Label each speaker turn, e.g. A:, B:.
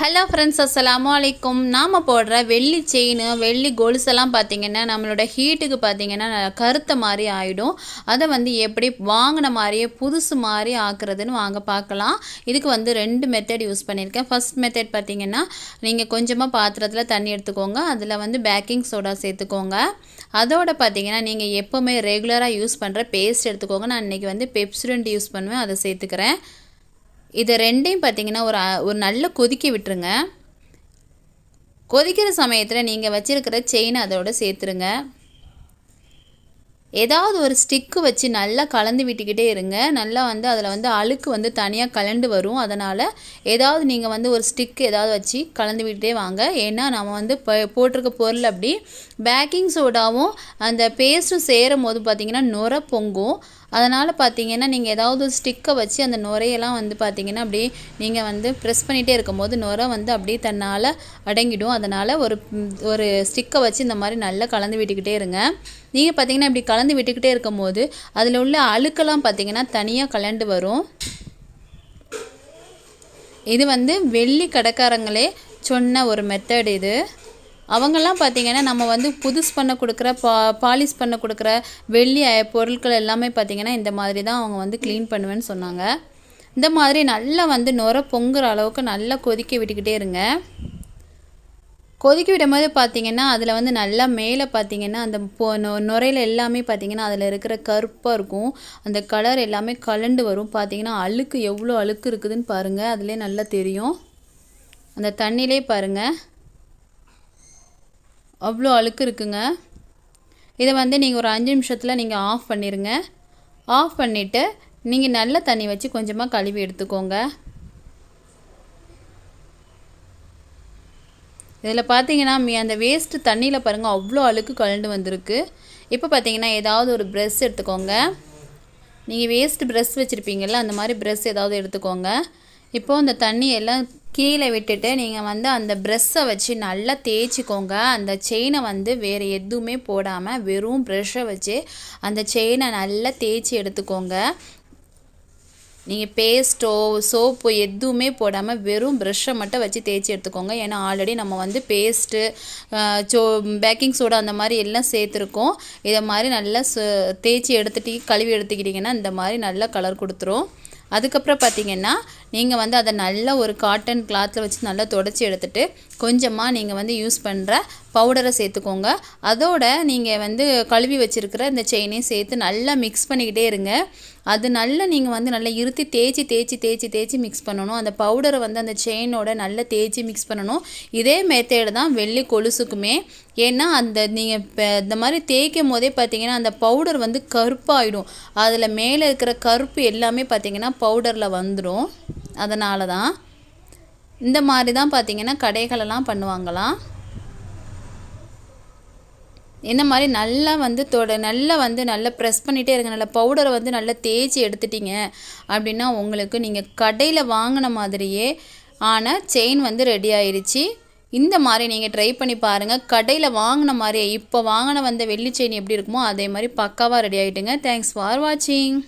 A: Hello friends அஸ்லாம் வலைக்கும் நாம் போடுற வெள்ளி செயின் வெள்ளி கொலுசெல்லாம் பார்த்தீங்கன்னா நம்மளோட ஹீட்டுக்கு பார்த்தீங்கன்னா கருத்த மாதிரி ஆகிடும் அதை வந்து எப்படி வாங்கின மாதிரியே புதுசு மாதிரி ஆக்குறதுன்னு வாங்க பார்க்கலாம் இதுக்கு வந்து ரெண்டு மெத்தட் யூஸ் பண்ணியிருக்கேன். ஃபர்ஸ்ட் மெத்தட் பார்த்தீங்கன்னா நீங்கள் கொஞ்சமாக பாத்திரத்தில் தண்ணி எடுத்துக்கோங்க. அதில் வந்து பேக்கிங் சோடா சேர்த்துக்கோங்க. அதோட பார்த்தீங்கன்னா நீங்கள் எப்போவுமே ரெகுலராக யூஸ் பண்ணுற பேஸ்ட் எடுத்துக்கோங்க. நான் இன்றைக்கி வந்து பெப்சிடென்ட் யூஸ் பண்ணுவேன். அதை சேர்த்துக்கிறேன். இதை ரெண்டையும் பார்த்தீங்கன்னா ஒரு ஒரு நல்ல கொதிக்க விட்டுருங்க. கொதிக்கிற சமயத்தில் நீங்கள் வச்சுருக்கிற செயினை அதோடு சேர்த்துருங்க. ஏதாவது ஒரு ஸ்டிக்கு வச்சு நல்லா கலந்து விட்டுக்கிட்டே இருங்க. நல்லா வந்து அதில் வந்து அழுக்கு வந்து தனியாக கலண்டு வரும். அதனால் ஏதாவது நீங்கள் வந்து ஒரு ஸ்டிக் ஏதாவது வச்சு கலந்து விட்டுட்டே வாங்க. ஏன்னா நம்ம வந்து போட்டிருக்க பொருள் அப்படி. பேக்கிங் சோடாவும் அந்த பேஸ்ட்டும் சேரும் போது பார்த்தீங்கன்னா நுர பொங்கும். அதனால் பார்த்தீங்கன்னா நீங்கள் ஏதாவது ஒரு ஸ்டிக்கை வச்சு அந்த நுரையெல்லாம் வந்து பார்த்தீங்கன்னா அப்படியே நீங்கள் வந்து ப்ரெஸ் பண்ணிகிட்டே இருக்கும்போது நுரை வந்து அப்படியே தன்னால் அடங்கிடும். அதனால் ஒரு ஒரு ஸ்டிக்கை வச்சு இந்த மாதிரி நல்லா கலந்து விட்டுக்கிட்டே இருங்க. நீங்கள் பார்த்தீங்கன்னா இப்படி கலந்து விட்டுக்கிட்டே இருக்கும்போது அதில் உள்ள அழுக்கெல்லாம் பார்த்தீங்கன்னா தனியாக கலண்டு வரும். இது வந்து வெள்ளி கடைக்காரங்களே சொன்ன ஒரு மெத்தட் இது. அவங்கெல்லாம் பார்த்திங்கன்னா நம்ம வந்து புதுசு பண்ண கொடுக்குற பா பாலிஷ் பண்ண கொடுக்குற வெள்ளி பொருட்கள் எல்லாமே பார்த்திங்கன்னா இந்த மாதிரி தான் அவங்க வந்து க்ளீன் பண்ணுவேன்னு சொன்னாங்க. இந்த மாதிரி நல்லா வந்து நுர பொங்குற அளவுக்கு நல்லா கொதிக்க விட்டுக்கிட்டே இருங்க. கொதிக்க விடும் போது பார்த்திங்கன்னா அதில் வந்து நல்லா மேலே பார்த்திங்கன்னா அந்த பொ நொ- எல்லாமே பார்த்தீங்கன்னா அதில் இருக்கிற கருப்பாக இருக்கும். அந்த கலர் எல்லாமே கலண்டு வரும். பார்த்திங்கன்னா அழுக்கு எவ்வளோ அழுக்கு இருக்குதுன்னு பாருங்கள் அதிலே நல்லா தெரியும். அந்த தண்ணியிலே பாருங்கள் அவ்வளோ அழுக்கு இருக்குங்க. இதை வந்து நீங்கள் ஒரு அஞ்சு நிமிஷத்தில் நீங்கள் ஆஃப் பண்ணிடுங்க ஆஃப் பண்ணிவிட்டு நீங்கள் நல்ல தண்ணி வச்சு கொஞ்சமாக கழுவி எடுத்துக்கோங்க. இதில் பார்த்தீங்கன்னா மீ அந்த வேஸ்ட்டு தண்ணியில் பாருங்கள் அவ்வளோ அழுக்கு கலண்டு வந்திருக்கு. இப்போ பார்த்தீங்கன்னா ஏதாவது ஒரு ப்ரெஷ் எடுத்துக்கோங்க. நீங்கள் வேஸ்ட் ப்ரெஷ் வச்சுருப்பீங்கள்ல அந்த மாதிரி ப்ரெஷ் ஏதாவது எடுத்துக்கோங்க. இப்போது அந்த தண்ணி எல்லாம் கீழே விட்டுட்டு நீங்கள் வந்து அந்த ப்ரெஷ்ஷை வச்சு நல்லா தேய்ச்சிக்கோங்க. அந்த செயினை வந்து வேறு எதுவுமே போடாமல் வெறும் ப்ரெஷ்ஷை வச்சு அந்த செயினை நல்லா தேய்ச்சி எடுத்துக்கோங்க. நீங்கள் பேஸ்ட்டோ சோப்பு எதுவுமே போடாமல் வெறும் ப்ரெஷ்ஷை மட்டும் வச்சு தேய்ச்சி எடுத்துக்கோங்க. ஏன்னா ஆல்ரெடி நம்ம வந்து பேஸ்ட்டு சோ பேக்கிங் சோடா அந்த மாதிரி எல்லாம் சேர்த்துருக்கோம். இதை மாதிரி நல்லா தேய்ச்சி எடுத்துட்டு கழுவி எடுத்துக்கிட்டிங்கன்னா இந்த மாதிரி நல்லா கலர் கொடுத்துரும். அதுக்கப்புறம் பார்த்தீங்கன்னா நீங்கள் வந்து அதை நல்லா ஒரு காட்டன் கிளாத்தில் வச்சு நல்லா தொடச்சி எடுத்துகிட்டு கொஞ்சமாக நீங்கள் வந்து யூஸ் பண்ணுற பவுடரை சேர்த்துக்கோங்க. அதோட நீங்கள் வந்து கழுவி வச்சுருக்கிற இந்த செயினையும் சேர்த்து நல்லா மிக்ஸ் பண்ணிக்கிட்டே இருங்க. அது நல்லா நீங்கள் வந்து நல்லா இருத்தி தேய்ச்சி தேய்ச்சி தேய்ச்சி தேய்ச்சி மிக்ஸ் பண்ணணும். அந்த பவுடரை வந்து அந்த செயினோட நல்லா தேய்ச்சி மிக்ஸ் பண்ணணும். இதே மெத்தேடு தான் வெள்ளி கொலுசுக்குமே. ஏன்னா அந்த நீங்கள் இப்போ இந்த மாதிரி தேய்க்கும் போதே பார்த்தீங்கன்னா அந்த பவுடர் வந்து கருப்பாயிடும். அதில் மேலே இருக்கிற கருப்பு எல்லாமே பார்த்தீங்கன்னா பவுடரில் வந்துடும் அதனால தான் இந்த மாதிரி தான் பார்த்தீங்கன்னா கடைகளெல்லாம் பண்ணுவாங்களாம் இந்த மாதிரி நல்லா வந்து தொட நல்லா வந்து நல்லா ப்ரெஸ் பண்ணிகிட்டே இருங்க நல்லா பவுடரை வந்து நல்லா தேய்ச்சி எடுத்துட்டீங்க அப்படின்னா உங்களுக்கு நீங்கள் கடையில் வாங்கின மாதிரியே ஆன செயின் வந்து ரெடி ஆயிடுச்சு இந்த மாதிரி நீங்கள் ட்ரை பண்ணி பாருங்கள் கடையில் வாங்கின மாதிரியே இப்போ வாங்கின வந்த வெள்ளி செயின் எப்படி இருக்குமோ அதே மாதிரி பக்காவாக ரெடி ஆகிட்டுங்க தேங்க்ஸ் ஃபார் வாட்சிங்